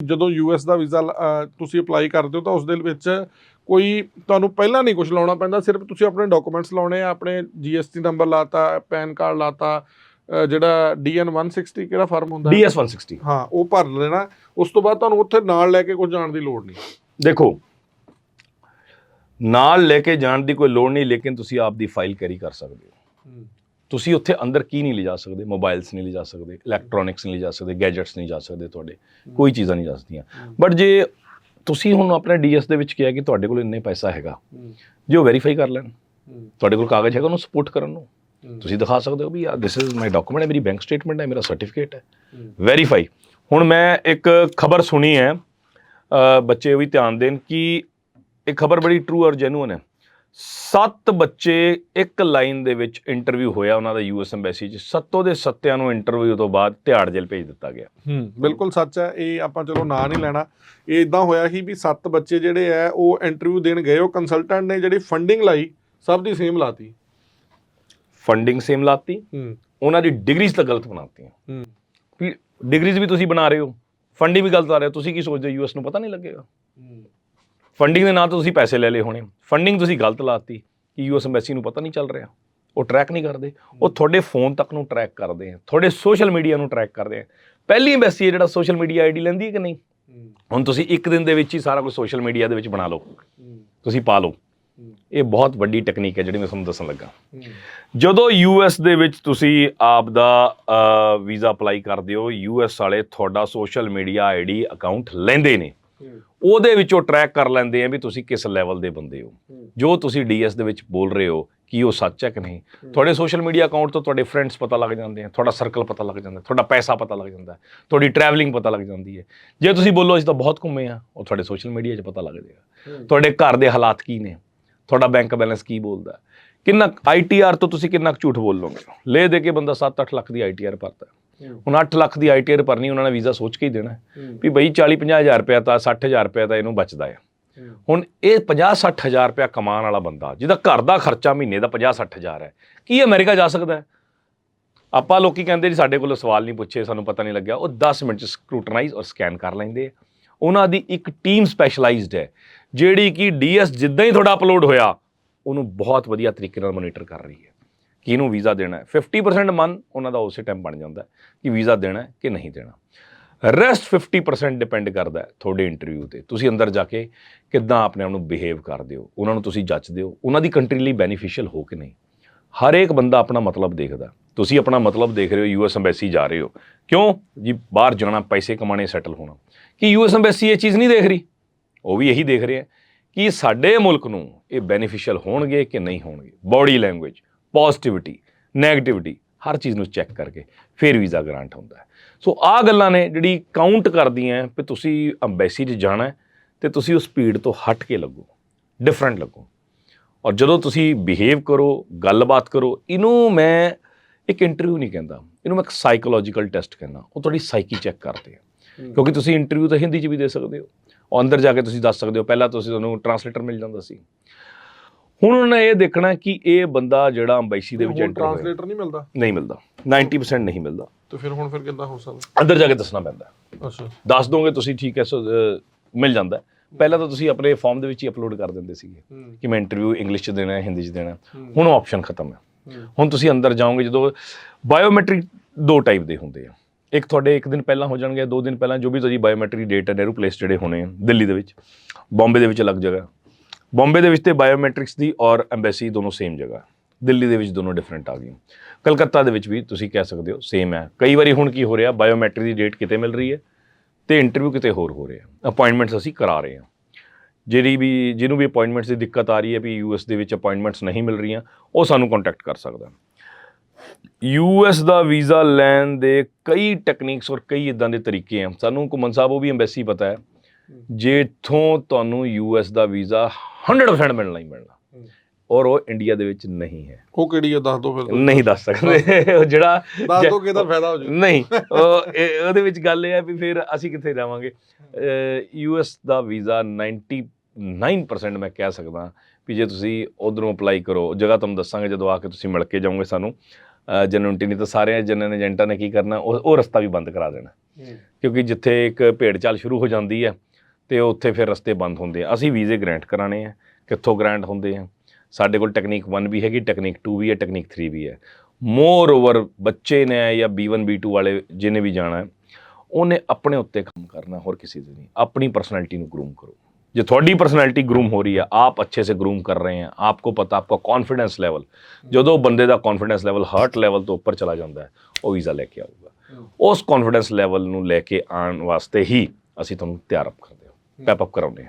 ਜਦੋਂ ਯੂਐਸ ਦਾ ਵੀਜ਼ਾ ਤੁਸੀਂ ਅਪਲਾਈ ਕਰਦੇ ਹੋ ਤਾਂ ਉਸ ਦੇ ਵਿੱਚ ਕੋਈ ਤੁਹਾਨੂੰ ਪਹਿਲਾਂ ਨਹੀਂ ਕੁਝ ਲਾਉਣਾ ਪੈਂਦਾ ਸਿਰਫ ਤੁਸੀਂ ਆਪਣੇ ਡਾਕੂਮੈਂਟਸ ਲਾਉਣੇ ਆ ਆਪਣੇ ਜੀਐਸਟੀ ਨੰਬਰ ਲਾਤਾ ਪੈਨ ਕਾਰਡ ਲਾਤਾ ਜਿਹੜਾ ਡੀਐਨ 160 ਕਿਹੜਾ ਫਾਰਮ ਹੁੰਦਾ ਹੈ? DS 160 ਹਾਂ ਉਹ ਭਰ ਲੈਣਾ ਉਸ ਤੋਂ ਬਾਅਦ ਤੁਹਾਨੂੰ ਉੱਥੇ ਨਾਲ ਲੈ ਕੇ ਕੁਝ ਜਾਣ ਦੀ ਲੋੜ ਨਹੀਂ। ਦੇਖੋ ਨਾਲ ਲੈ ਕੇ ਜਾਣ ਦੀ ਕੋਈ ਲੋੜ ਨਹੀਂ ਲੇਕਿਨ ਤੁਸੀਂ ਆਪ ਦੀ ਫਾਈਲ ਕੈਰੀ ਕਰ ਸਕਦੇ ਹੋ। ਤੁਸੀਂ ਉੱਥੇ ਅੰਦਰ ਕੀ ਨਹੀਂ ਲਿਜਾ ਸਕਦੇ? ਮੋਬਾਈਲਸ ਨਹੀਂ ਲਿਜਾ ਸਕਦੇ ਇਲੈਕਟ੍ਰੋਨਿਕਸ ਨਹੀਂ ਲਿਜਾ ਸਕਦੇ ਗੈਜਟਸ ਨਹੀਂ ਜਾ ਸਕਦੇ ਤੁਹਾਡੇ ਕੋਈ ਚੀਜ਼ਾਂ ਨਹੀਂ ਜਾ ਸਕਦੀਆਂ। ਬਟ ਜੇ ਤੁਸੀਂ ਹੁਣ ਆਪਣੇ ਡੀਐਸ ਦੇ ਵਿੱਚ ਕਿਹਾ ਕਿ ਤੁਹਾਡੇ ਕੋਲ ਇੰਨੇ ਪੈਸਾ ਹੈਗਾ ਜੇ ਉਹ ਵੈਰੀਫਾਈ ਕਰ ਲੈਣ ਤੁਹਾਡੇ ਕੋਲ ਕਾਗਜ਼ ਹੈਗਾ ਉਹਨੂੰ ਸਪੋਰਟ ਕਰਨ ਨੂੰ ਤੁਸੀਂ ਦਿਖਾ ਸਕਦੇ ਹੋ ਵੀ ਯਾਰ ਦਿਸ ਇਜ਼ ਮਾਈ ਡਾਕੂਮੈਂਟ ਹੈ ਮੇਰੀ ਬੈਂਕ ਸਟੇਟਮੈਂਟ ਹੈ ਮੇਰਾ ਸਰਟੀਫਿਕੇਟ ਹੈ। ਵੈਰੀਫਾਈ ਹੁਣ ਮੈਂ ਇੱਕ ਖਬਰ ਸੁਣੀ ਹੈ ਬੱਚੇ ਵੀ ਧਿਆਨ ਦੇਣ ਕਿ ਇਹ ਖਬਰ ਬੜੀ ਟਰੂ ਔਰ ਜੈਨੂਇਨ ਹੈ। ਸੱਤ ਬੱਚੇ ਇੱਕ ਲਾਈਨ ਦੇ ਵਿੱਚ ਇੰਟਰਵਿਊ ਹੋਇਆ ਉਹਨਾਂ ਦਾ ਯੂਐਸ ਐਮਬੈਸੀ 'ਚ। ਸੱਤੋਂ ਦੇ ਸੱਤਿਆਂ ਨੂੰ ਇੰਟਰਵਿਊ ਤੋਂ ਬਾਅਦ ਤਿਹਾੜ ਜੇਲ੍ਹ ਭੇਜ ਦਿੱਤਾ ਗਿਆ। ਹੂੰ ਬਿਲਕੁਲ ਸੱਚ ਹੈ। ਇਹ ਆਪਾਂ ਚਲੋ ਨਾਂ ਨਹੀਂ ਲੈਣਾ। ਇਹ ਇਦਾਂ ਹੋਇਆ ਸੀ ਵੀ ਸੱਤ ਬੱਚੇ ਜਿਹੜੇ ਆ ਉਹ ਇੰਟਰਵਿਊ ਦੇਣ ਗਏ। ਉਹ ਕੰਸਲਟੈਂਟ ਨੇ ਜਿਹੜੀ ਫੰਡਿੰਗ ਲਾਈ ਸਭ ਦੀ ਸੇਮ ਲਾਤੀ। ਫੰਡਿੰਗ ਸੇਮ ਲਾਤੀ। ਹੂੰ। ਉਹਨਾਂ ਦੀ ਡਿਗਰੀਜ਼ ਤਾਂ ਗਲਤ ਬਣਾਤੀਆਂ। ਹੂੰ। ਵੀ ਡਿਗਰੀਜ਼ ਵੀ ਤੁਸੀਂ ਬਣਾ ਰਹੇ ਹੋ। ਫੰਡਿੰਗ ਵੀ ਗਲਤ ਆ ਰਿਹਾ। ਤੁਸੀਂ ਕੀ ਸੋਚਦੇ ਹੋ? ਯੂਐਸ ਨੂੰ ਪਤਾ ਨਹੀਂ ਲੱਗੇਗਾ। ਫੰਡਿੰਗ ਦੇ ਨਾਂ ਤੋਂ ਤੁਸੀਂ ਪੈਸੇ ਲੈ ਲਏ ਹੋਣੇ। ਫੰਡਿੰਗ ਤੁਸੀਂ ਗਲਤ ਲਾਤੀ। ਕਿ ਯੂਐਸ ਐਮਬੈਸੀ ਨੂੰ ਪਤਾ ਨਹੀਂ ਚੱਲ ਰਿਹਾ। ਉਹ ਟਰੈਕ ਨਹੀਂ ਕਰਦੇ। ਉਹ ਤੁਹਾਡੇ ਫੋਨ ਤੱਕ ਨੂੰ ਟਰੈਕ ਕਰਦੇ ਆ। ਤੁਹਾਡੇ ਸੋਸ਼ਲ ਮੀਡੀਆ ਨੂੰ ਟਰੈਕ ਕਰਦੇ ਆ। ਪਹਿਲੀ ਐਮਬੈਸੀ ਹੈ ਜਿਹੜਾ ਸੋਸ਼ਲ ਮੀਡੀਆ ਆਈਡੀ ਲੈਂਦੀ ਹੈ ਕਿ ਨਹੀਂ? ਹੁਣ ਤੁਸੀਂ ਇੱਕ ਦਿਨ ਦੇ ਵਿੱਚ ਹੀ ਸਾਰਾ ਕੁਝ ਸੋਸ਼ਲ ਮੀਡੀਆ ਦੇ ਵਿੱਚ ਬਣਾ ਲਓ। ਤੁਸੀਂ ਪਾ ਲਓ। ਇਹ ਬਹੁਤ ਵੱਡੀ ਟੈਕਨੀਕ ਹੈ ਜਿਹੜੀ ਮੈਂ ਤੁਹਾਨੂੰ ਦੱਸਣ ਲੱਗਾ। ਜਦੋਂ ਯੂਐਸ ਦੇ ਵਿੱਚ ਤੁਸੀਂ ਆਪ ਦਾ ਵੀਜ਼ਾ ਅਪਲਾਈ ਕਰਦੇ ਹੋ ਯੂਐਸ ਵਾਲੇ ਤੁਹਾਡਾ ਸੋਸ਼ਲ ਮੀਡੀਆ ਆਈਡੀ ਅਕਾਊਂਟ ਲੈਂਦੇ ਨੇ। ਉਹਦੇ ਵਿੱਚੋਂ ਟਰੈਕ ਕਰ ਲੈਂਦੇ ਆ ਵੀ ਤੁਸੀਂ ਕਿਸ ਲੈਵਲ ਦੇ ਬੰਦੇ ਹੋ। ਜੋ ਤੁਸੀਂ ਡੀਐਸ ਦੇ ਵਿੱਚ ਬੋਲ ਰਹੇ ਹੋ ਕੀ ਉਹ ਸੱਚ ਹੈ ਕਿ ਨਹੀਂ? ਤੁਹਾਡੇ ਸੋਸ਼ਲ ਮੀਡੀਆ ਅਕਾਊਂਟ ਤੋਂ ਤੁਹਾਡੇ ਫਰੈਂਡਸ ਪਤਾ ਲੱਗ ਜਾਂਦੇ ਆ ਤੁਹਾਡਾ ਸਰਕਲ ਪਤਾ ਲੱਗ ਜਾਂਦਾ ਤੁਹਾਡਾ ਪੈਸਾ ਪਤਾ ਲੱਗ ਜਾਂਦਾ ਤੁਹਾਡੀ ਟਰੈਵਲਿੰਗ ਪਤਾ ਲੱਗ ਜਾਂਦੀ ਹੈ। ਜੇ ਤੁਸੀਂ ਬੋਲੋ ਅਸੀਂ ਤਾਂ ਬਹੁਤ ਘੁੰਮੇ ਆ ਉਹ ਤੁਹਾਡੇ ਸੋਸ਼ਲ ਮੀਡੀਆ 'ਚ ਪਤਾ ਲੱਗ ਜਾਏਗਾ ਤੁਹਾਡੇ ਘਰ ਦੇ ਹਾਲਾਤ ਕੀ ਨੇ? ਤੁਹਾਡਾ ਬੈਂਕ ਬੈਲੈਂਸ ਕੀ ਬੋਲਦਾ? ਕਿੰਨਾ ਆਈਟੀਆਰ ਤੋਂ ਤੁਸੀਂ ਕਿੰਨਾ ਝੂਠ ਬੋਲ ਲਓਗੇ ਲੈ ਦੇ ਕੇ ਬੰਦਾ 7-8 ਲੱਖ ਦੀ ਆਈਟੀਆਰ ਭਰਦਾ। ਹੈ। ਹੁਣ 8 ਲੱਖ ਦੀ ਆਈਟੀਆਰ ਭਰਨੀ ਉਹਨਾਂ ਨੇ ਵੀਜ਼ਾ ਸੋਚ ਕੇ ਹੀ ਦੇਣਾ। ਵੀ ਬਈ 40-50 ਹਜ਼ਾਰ ਰੁਪਇਆ ਤਾਂ 60 ਹਜ਼ਾਰ ਰੁਪਇਆ ਤਾਂ ਇਹਨੂੰ ਬਚਦਾ ਹੈ। ਹੁਣ ਇਹ 50-60 ਹਜ਼ਾਰ ਰੁਪਇਆ ਕਮਾਉਣ ਵਾਲਾ ਬੰਦਾ ਜਿਹਦਾ ਘਰ ਦਾ ਖਰਚਾ ਮਹੀਨੇ ਦਾ 50-60 ਹਜ਼ਾਰ ਹੈ ਕੀ ਅਮਰੀਕਾ ਜਾ ਸਕਦਾ ਆਪਾਂ ਲੋਕੀ ਕਹਿੰਦੇ ਜੀ ਸਾਡੇ ਕੋਲ ਸਵਾਲ ਨਹੀਂ ਪੁੱਛੇ ਸਾਨੂੰ ਪਤਾ ਨਹੀਂ ਲੱਗਿਆ। ਉਹ 10 ਮਿੰਟ ਚ ਸਕਰੂਟਨਾਈਜ਼ ਔਰ ਸਕੈਨ ਕਰ ਲੈਂਦੇ ਆ। ਉਹਨਾਂ ਦੀ ਇੱਕ ਟੀਮ ਸਪੈਸ਼ਲਾਈਜ਼ਡ ਹੈ ਜਿਹੜੀ ਕਿ ਡੀਐਸ ਜਿੱਦਾਂ ਹੀ ਤੁਹਾਡਾ ਅਪਲੋਡ ਹੋਇਆ ਉਹਨੂੰ ਬਹੁਤ ਵਧੀਆ ਤਰੀਕੇ ਨਾਲ ਮੋਨੀਟਰ ਕਰ ਰਹੀ ਹੈ। ਕਿਹਨੂੰ ਵੀਜ਼ਾ ਦੇਣਾ ਹੈ? 50% ਮਨ, ਉਹਨਾਂ ਦਾ ਉਸੇ ਟਾਈਮ ਬਣ ਜਾਂਦਾ ਕਿ ਵੀਜ਼ਾ ਦੇਣਾ ਹੈ ਕਿ ਨਹੀਂ ਦੇਣਾ। ਰੈਸਟ 50% ਡਿਪੈਂਡ ਕਰਦਾ ਹੈ ਤੁਹਾਡੇ ਇੰਟਰਵਿਊ ਤੇ। ਤੁਸੀਂ ਅੰਦਰ ਜਾ ਕੇ ਕਿੱਦਾਂ ਆਪਣੇ ਆਪ ਨੂੰ ਬਿਹੇਵ ਕਰਦੇ ਹੋ? ਉਹਨਾਂ ਨੂੰ ਤੁਸੀਂ ਜੱਜਦੇ ਹੋ? ਉਹਨਾਂ ਦੀ ਕੰਟਰੀ ਲਈ ਬੈਨੀਫੀਸ਼ੀਅਲ ਹੋ ਕਿ ਨਹੀਂ? ਹਰ ਇੱਕ ਬੰਦਾ ਆਪਣਾ ਮਤਲਬ ਦੇਖਦਾ ਤੁਸੀਂ ਆਪਣਾ ਮਤਲਬ ਦੇਖ ਰਹੇ ਹੋ ਯੂਐਸ ਐਮਬੈਸੀ ਜਾ ਰਹੇ ਹੋ। ਕਿਉਂ? ਜੀ, ਬਾਹਰ ਜਾਣਾ, ਪੈਸੇ ਕਮਾਣੇ ਸੈਟਲ ਹੋਣਾ। ਕਿ ਯੂਐਸ ਐਮਬੈਸੀ ਇਹ ਚੀਜ਼ ਨਹੀਂ ਦੇਖ ਰਹੀ? ਉਹ ਵੀ ਇਹੀ ਦੇਖ ਰਹੇ ਹੈ ਕਿ ਸਾਡੇ ਮੁਲਕ ਨੂੰ ਇਹ ਬੈਨੀਫੀਸ਼ੀਅਲ ਹੋਣਗੇ ਕਿ ਨਹੀਂ ਹੋਣਗੇ? ਬਾਡੀ ਲੈਂਗੁਏਜ ਪੋਜ਼ਿਟਿਵਿਟੀ 네ਗੇਟਿਵਿਟੀ ਹਰ ਚੀਜ਼ ਨੂੰ ਚੈੱਕ ਕਰਕੇ ਫਿਰ ਵੀਜ਼ਾ ਗ੍ਰਾਂਟ ਹੁੰਦਾ ਸੋ ਆਹ ਗੱਲਾਂ ਨੇ ਜਿਹੜੀ ਕਾਊਂਟ ਕਰਦੀਆਂ ਕਿ ਤੁਸੀਂ ਅੰਬੈਸੀ 'ਚ ਜਾਣਾ ਤੇ ਤੁਸੀਂ ਉਸ ਸਪੀਡ ਤੋਂ ਹਟ ਕੇ ਲੱਗੋ ਡਿਫਰੈਂਟ ਲੱਗੋ। ਔਰ ਜਦੋਂ ਤੁਸੀਂ ਬਿਹੇਵ ਕਰੋ ਗੱਲਬਾਤ ਕਰੋ ਇਹਨੂੰ ਮੈਂ ਇੱਕ ਇੰਟਰਵਿਊ ਨਹੀਂ ਕਹਿੰਦਾ ਇਹਨੂੰ ਮੈਂ ਇੱਕ ਸਾਈਕੋਲੋਜੀਕਲ ਟੈਸਟ ਕਹਿੰਦਾ ਉਹ ਤੁਹਾਡੀ ਸਾਈਕੀ ਚੈੱਕ ਕਰਦੇ ਆ। ਕਿਉਂਕਿ ਤੁਸੀਂ ਇੰਟਰਵਿਊ ਤਾਂ ਹਿੰਦੀ 'ਚ ਵੀ ਦੇ ਸਕਦੇ ਹੋ ਉਹ ਅੰਦਰ ਜਾ ਕੇ ਤੁਸੀਂ ਦੱਸ ਸਕਦੇ ਹੋ ਪਹਿਲਾਂ ਤੁਸੀਂ ਤੁਹਾਨੂੰ ਟਰਾਂਸਲੇਟਰ ਮਿਲ ਜਾਂਦਾ ਸੀ। ਹੁਣ ਉਹਨਾਂ ਨੇ ਇਹ ਦੇਖਣਾ ਕਿ ਇਹ ਬੰਦਾ ਜਿਹੜਾ ਅੰਬੈਸੀ ਦੇ ਵਿੱਚ ਐਂਟਰ ਹੋਇਆ। ਟ੍ਰਾਂਸਲੇਟਰ ਨਹੀਂ ਮਿਲਦਾ? ਨਹੀਂ ਮਿਲਦਾ। 90% ਨਹੀਂ ਮਿਲਦਾ। ਤੇ ਫਿਰ ਹੁਣ ਫਿਰ ਕਿੱਦਾਂ ਹੋ ਸਕਦਾ? ਅੰਦਰ ਜਾ ਕੇ ਦੱਸਣਾ ਪੈਂਦਾ। ਅੱਛਾ। ਦੱਸ ਦੋਗੇ ਤੁਸੀਂ ਠੀਕ ਹੈ ਮਿਲ ਜਾਂਦਾ। ਪਹਿਲਾਂ ਤਾਂ ਤੁਸੀਂ ਆਪਣੇ ਫਾਰਮ ਦੇ ਵਿੱਚ ਹੀ ਅਪਲੋਡ ਕਰ ਦਿੰਦੇ ਸੀਗੇ ਕਿ ਮੈਂ ਇੰਟਰਵਿਊ ਇੰਗਲਿਸ਼ 'ਚ ਦੇਣਾ ਹੈ ਹਿੰਦੀ 'ਚ ਦੇਣਾ। ਹੁਣ ਆਪਸ਼ਨ ਖਤਮ ਹੈ। ਹੁਣ ਤੁਸੀਂ ਅੰਦਰ ਜਾਓਗੇ ਜਦੋਂ ਬਾਇਓਮੈਟ੍ਰਿਕ ਦੋ ਟਾਈਪ ਦੇ ਹੁੰਦੇ ਆ। ਇੱਕ ਤੁਹਾਡੇ ਇੱਕ ਦਿਨ ਪਹਿਲਾਂ ਹੋ ਜਾਣਗੇ ਦੋ ਦਿਨ ਪਹਿਲਾਂ ਜੋ ਵੀ ਤੁਹਾਡੀ ਬਾਇਓਮੈਟ੍ਰਿਕ ਡੇਟ ਹੈ ਨਹਿਰੂ ਪਲੇਸ ਜਿਹੜੇ ਹੋਣੇ ਆ ਦਿੱਲੀ ਦੇ ਵਿੱਚ। ਬੰਬੇ ਦੇ ਵਿੱਚ ਅਲੱਗ ਜਗ੍ਹਾ। ਬੰਬੇ ਦੇ ਵਿੱਚ ਤੇ ਬਾਇਓਮੈਟ੍ਰਿਕਸ ਦੀ ਔਰ ਐਮਬੈਸੀ ਦੋਨੋਂ ਸੇਮ ਜਗ੍ਹਾ। ਦਿੱਲੀ ਦੇ ਵਿੱਚ ਦੋਨੋਂ ਡਿਫਰੈਂਟ ਆ ਗਈਆਂ। ਕਲਕੱਤਾ ਦੇ ਵਿੱਚ ਵੀ ਤੁਸੀਂ ਕਹਿ ਸਕਦੇ ਹੋ ਸੇਮ ਹੈ। ਕਈ ਵਾਰੀ ਹੁਣ ਕੀ ਹੋ ਰਿਹਾ ਬਾਇਓਮੈਟ੍ਰਿਕ ਦੀ ਡੇਟ ਕਿਤੇ ਮਿਲ ਰਹੀ ਹੈ ਤੇ ਇੰਟਰਵਿਊ ਕਿਤੇ ਹੋਰ ਹੋ ਰਿਹਾ ਅਪਾਇੰਟਮੈਂਟਸ ਅਸੀਂ ਕਰਾ ਰਹੇ ਹਾਂ। ਜਿਹੜੀ ਵੀ ਜਿਹਨੂੰ ਵੀ ਅਪਾਇੰਟਮੈਂਟਸ ਦੀ ਦਿੱਕਤ ਆ ਰਹੀ ਹੈ ਵੀ ਯੂਐਸ ਦੇ ਵਿੱਚ ਅਪਾਇੰਟਮੈਂਟਸ ਨਹੀਂ ਮਿਲ ਰਹੀਆਂ ਉਹ ਸਾਨੂੰ ਕੰਟੈਕਟ ਕਰ ਸਕਦਾ ਯੂਐਸ ਦਾ ਵੀਜ਼ਾ ਲੈਣ ਦੇ ਕਈ ਟੈਕਨੀਕਸ ਔਰ ਕਈ ਇਦਾਂ ਦੇ ਤਰੀਕੇ ਆ। ਸਾਨੂੰ ਕੁਮਨ ਸਾਹਿਬ ਉਹ ਵੀ ਐਮਬੈਸੀ ਪਤਾ ਹੈ। ਜਿੱਥੋਂ ਤੁਹਾਨੂੰ ਯੂਐਸ ਦਾ ਵੀਜ਼ਾ 100% ਮਿਲਣਾ ਹੀ ਮਿਲਣਾ। ਔਰ ਉਹ ਇੰਡੀਆ ਦੇ ਵਿੱਚ ਨਹੀਂ ਹੈ। ਉਹ ਕਿਹੜੀ ਆ ਦੱਸ ਦੋ ਫਿਰ। ਨਹੀਂ ਦੱਸ ਸਕਦੇ। ਉਹ ਜਿਹੜਾ ਦੱਸ ਦੋ ਕਿਹਦਾ ਫਾਇਦਾ ਹੋ ਜੂ ਨਹੀਂ ਉਹ ਉਹਦੇ ਵਿੱਚ ਗੱਲ ਇਹ ਹੈ ਵੀ ਫਿਰ ਅਸੀਂ ਕਿੱਥੇ ਜਾਵਾਂਗੇ? ਯੂਐਸ ਦਾ ਵੀਜ਼ਾ 99% ਮੈਂ ਕਹਿ ਸਕਦਾ ਵੀ ਜੇ ਤੁਸੀਂ ਉਧਰੋਂ ਅਪਲਾਈ ਕਰੋ ਜਗ੍ਹਾ ਤੁਹਾਨੂੰ ਦੱਸਾਂਗੇ ਜਦੋਂ ਆ ਕੇ ਤੁਸੀਂ ਮਿਲ ਕੇ ਜਾਓਗੇ ਸਾਨੂੰ। ਜੈਨੂਇਨਟੀ ਨਹੀਂ ਤਾਂ ਸਾਰੇ ਜਨਨ ਏਜੰਟਾਂ ਨੇ ਕੀ ਕਰਨਾ ਉਹ ਉਹ ਰਸਤਾ ਵੀ ਬੰਦ ਕਰਾ ਦੇਣਾ। ਕਿਉਂਕਿ ਜਿੱਥੇ ਇੱਕ ਭੇਡ ਚਾਲ ਸ਼ੁਰੂ ਹੋ ਜਾਂਦੀ ਹੈ ਤੇ ਉੱਥੇ ਫਿਰ ਰਸਤੇ ਬੰਦ ਹੁੰਦੇ ਆ ਅਸੀਂ ਵੀਜ਼ੇ ਗ੍ਰਾਂਟ ਕਰਾਣੇ ਆ ਕਿੱਥੋਂ ਗ੍ਰਾਂਟ ਹੁੰਦੇ ਆ ਸਾਡੇ ਕੋਲ ਟੈਕਨੀਕ 1 ਵੀ ਹੈਗੀ ਟੈਕਨੀਕ 2 ਵੀ ਹੈ ਟੈਕਨੀਕ 3 ਵੀ ਹੈ ਮੋਰ ਓਵਰ ਬੱਚੇ ਨੇ ਜਾਂ B1 B2 ਵਾਲੇ ਜਿਹਨੇ ਵੀ ਜਾਣਾ ਹੈ ਉਹਨੇ ਆਪਣੇ ਉੱਤੇ ਕੰਮ ਕਰਨਾ ਹੋਰ ਕਿਸੇ ਦੇ ਨਹੀਂ ਆਪਣੀ ਪਰਸਨੈਲਿਟੀ ਨੂੰ ਗਰੂਮ ਕਰੋ ਜੇ ਤੁਹਾਡੀ ਪਰਸਨੈਲਿਟੀ ਗਰੂਮ ਹੋ ਰਹੀ ਹੈ ਆਪ ਅੱਛੇ ਸੇ ਗਰੂਮ ਕਰ ਰਹੇ हैं आपको पता आपका ਕੌਨਫੀਡੈਂਸ ਲੈਵਲ ਜਦੋਂ ਬੰਦੇ ਦਾ ਕੌਨਫੀਡੈਂਸ ਲੈਵਲ ਹਰਟ ਲੈਵਲ ਤੋਂ ਉੱਪਰ ਚਲਾ ਜਾਂਦਾ ਹੈ ਉਹ ਵੀਜ਼ਾ ਲੈ ਕੇ ਆਊਗਾ ਉਸ ਕੌਨਫੀਡੈਂਸ ਲੈਵਲ ਨੂੰ ਲੈ ਕੇ ਆਉਣ ਵਾਸਤੇ ਹੀ ਅਸੀਂ ਤੁਹਾਨੂੰ ਤਿਆਰ ਅਪ ਕਰਦੇ ਹਾਂ ਪੈਪ ਅਪ ਕਰਾਉਂਦੇ ਹਾਂ।